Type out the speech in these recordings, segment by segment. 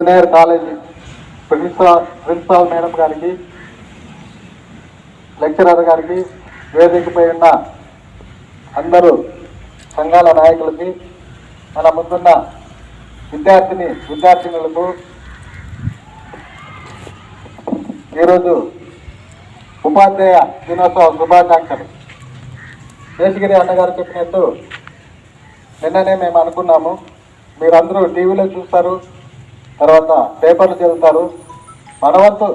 Junior college principal principal madam గారికి lecturer గారికి వేదికపై ఉన్న అందరూ సంఘాల నాయకులకి మన ముందున్న విద్యార్థిని విద్యార్థినులకు ఈరోజు ఉపాధ్యాయ దినోత్సవ శుభాకాంక్షలు. శేషగిరి అన్నగారు చెప్పినట్టు నిన్ననే మేము అనుకున్నాము. మీరందరూ టీవీలో చూస్తారు. తర్వాత పేపర్లు చదువుతారు. మనవంతు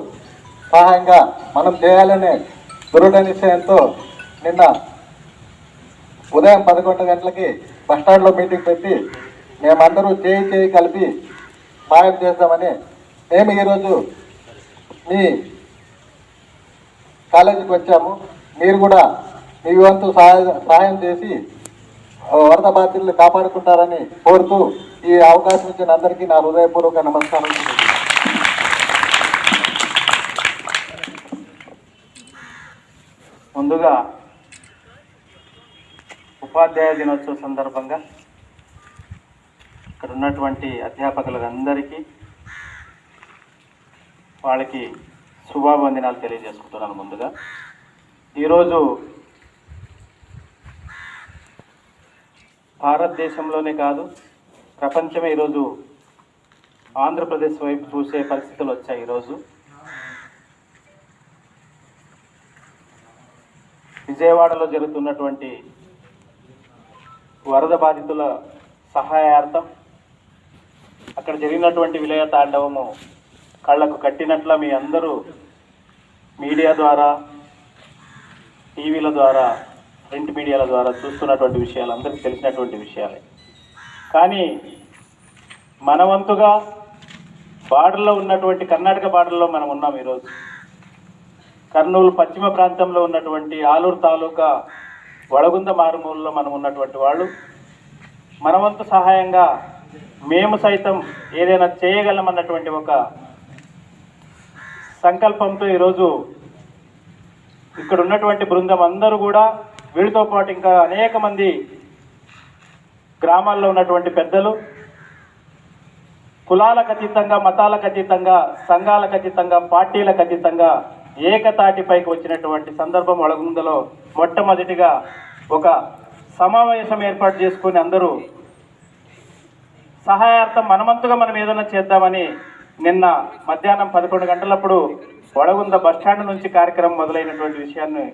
సహాయంగా మనం చేయాలనే దృఢ నిశ్చయంతో నిన్న ఉదయం పదకొండు గంటలకి బస్టాండ్లో మీటింగ్ పెట్టి మేమందరూ చేయి చేయి కలిపి సాయం చేద్దామని మేము ఈరోజు మీ కాలేజీకి వచ్చాము. మీరు కూడా మీ వంతు సహాయం చేసి వరద బాధితులను కాపాడుకుంటారని కోరుతూ ఈ అవకాశం ఇచ్చిన అందరికీ నా హృదయపూర్వక నమస్కారం. ముందుగా ఉపాధ్యాయ దినోత్సవ సందర్భంగా ఇక్కడ ఉన్నటువంటి అధ్యాపకులందరికీ వాళ్ళకి శుభాభివందనాలు తెలియజేసుకుంటున్నాను ముందుగా. ఈరోజు భారతదేశంలోనే కాదు ప్రపంచమే ఈరోజు ఆంధ్రప్రదేశ్ వైపు చూసే పరిస్థితులు వచ్చాయి ఈరోజు. విజయవాడలో జరుగుతున్నటువంటి వరద బాధితుల సహాయార్థం అక్కడ జరిగినటువంటి విలయ తాండవము కళ్ళకు కట్టినట్ల మీ అందరూ మీడియా ద్వారా టీవీల ద్వారా ప్రింట్ మీడియాల ద్వారా చూస్తున్నటువంటి విషయాలు అందరికీ తెలిసినటువంటి విషయాలే. కానీ మన వంతుగా బార్డర్లో ఉన్నటువంటి కర్ణాటక బార్డర్లో మనం ఉన్నాం ఈరోజు. కర్నూలు పశ్చిమ ప్రాంతంలో ఉన్నటువంటి ఆలూరు తాలూకా వడగుంద మారుమూలలో మనం ఉన్నటువంటి వాళ్ళు. మన వంతు సహాయంగా మేము సైతం ఏదైనా చేయగలమన్నటువంటి ఒక సంకల్పంతో ఈరోజు ఇక్కడ ఉన్నటువంటి బృందం అందరూ కూడా వీళ్ళతో పాటు ఇంకా అనేక మంది గ్రామాల్లో ఉన్నటువంటి పెద్దలు కులాలకు అతీతంగా మతాలకు అతీతంగా సంఘాలకు అతీతంగా పార్టీలకు అతీతంగా ఏకతాటిపైకి వచ్చినటువంటి సందర్భం అడుగుందలో మొట్టమొదటిగా ఒక సమావేశం ఏర్పాటు చేసుకుని అందరూ సహాయార్థం మనమంతుగా మనం ఏదైనా చేద్దామని నిన్న మధ్యాహ్నం పదకొండు గంటలప్పుడు వడగుంద బస్టాండ్ నుంచి కార్యక్రమం మొదలైనటువంటి విషయాన్ని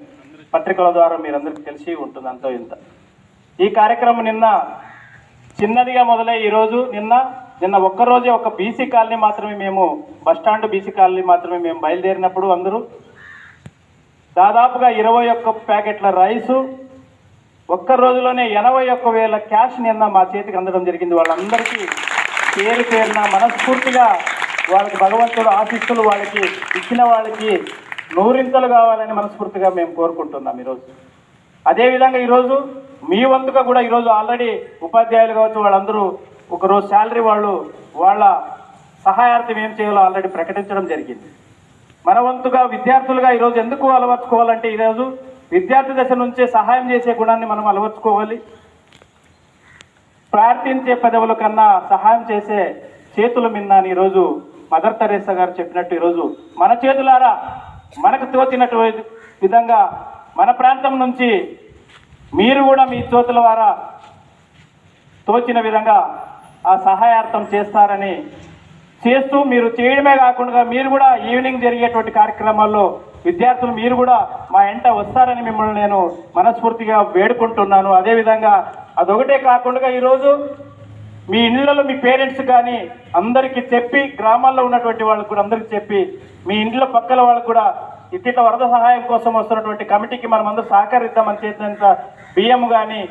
పత్రికల ద్వారా మీరందరికీ తెలిసి ఉంటుంది అంతో ఇంత. ఈ కార్యక్రమం నిన్న చిన్నదిగా మొదలై ఈరోజు నిన్న నిన్న ఒక్కరోజే ఒక బీసీ కాలనీ మాత్రమే మేము బస్టాండ్ బీసీ కాలనీ మాత్రమే మేము బయలుదేరినప్పుడు అందరూ దాదాపుగా ఇరవై ఒక్క ప్యాకెట్ల రైసు ఒక్క రోజులోనే ఎనభై ఒక్క వేల క్యాష్ నిన్న మా చేతికి అందడం జరిగింది. వాళ్ళందరికీ పేరు పేరున మనస్ఫూర్తిగా వాళ్ళకి భగవంతుడు ఆశిస్తులు వాళ్ళకి ఇచ్చిన వాళ్ళకి నూరింతలు కావాలని మనస్ఫూర్తిగా మేము కోరుకుంటున్నాం ఈరోజు. అదేవిధంగా ఈరోజు మీ వంతుగా కూడా ఈరోజు ఆల్రెడీ ఉపాధ్యాయులు కావచ్చు వాళ్ళందరూ ఒకరోజు శాలరీ వాళ్ళు వాళ్ళ సహాయార్థం ఏం చేయాలో ఆల్రెడీ ప్రకటించడం జరిగింది. మన వంతుగా విద్యార్థులుగా ఈరోజు ఎందుకు అలవర్చుకోవాలంటే ఈరోజు విద్యార్థి దశ నుంచే సహాయం చేసే గుణాన్ని మనం అలవర్చుకోవాలి. ప్రార్థించే పదవుల కన్నా సహాయం చేసే చేతుల మిన్న అని ఈరోజు మదర్ తెరేసా గారు చెప్పినట్టు ఈరోజు మన చేతులారా మనకు తోచినటువంటి విధంగా మన ప్రాంతం నుంచి మీరు కూడా మీ తోతుల ద్వారా తోచిన విధంగా ఆ సహాయార్థం చేస్తారని చేస్తూ మీరు చేయడమే కాకుండా మీరు కూడా ఈవినింగ్ జరిగేటువంటి కార్యక్రమాల్లో విద్యార్థులు మీరు కూడా మా ఎంట వస్తారని మిమ్మల్ని నేను మనస్ఫూర్తిగా వేడుకుంటున్నాను. అదేవిధంగా అదొకటే కాకుండా ఈరోజు మీ ఇళ్ళలో మీ పేరెంట్స్ కానీ అందరికీ చెప్పి గ్రామాల్లో ఉన్నటువంటి వాళ్ళకు కూడా అందరికీ చెప్పి మీ ఇంట్లో పక్కల వాళ్ళకు కూడా ఇట్లా వరద సహాయం కోసం వస్తున్నటువంటి కమిటీకి మనం అందరూ సహకరిద్దామని చేసినంత బియ్యం కానీ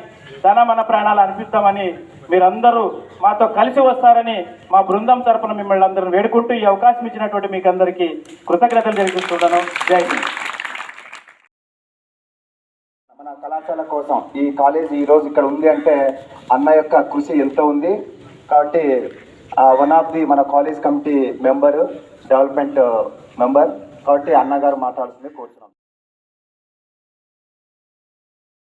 ధన మన ప్రాణాలు అనిపిద్దామని మీరందరూ మాతో కలిసి వస్తారని మా బృందం తరపున మిమ్మల్ని అందరూ వేడుకుంటూ ఈ అవకాశం ఇచ్చినటువంటి మీకు అందరికీ కృతజ్ఞతలు తెలియజేస్తున్నాను. జై హింద్. పాఠశాల కోసం. ఈ కాలేజ్ ఈరోజు ఇక్కడ ఉంది అంటే అన్న యొక్క కృషి ఎంత ఉంది. కాబట్టి వన్ ఆఫ్ ది మన college committee member development uh, member. కాబట్టి అన్నగారు మాట్లాడుతుంది కోరుతున్నాం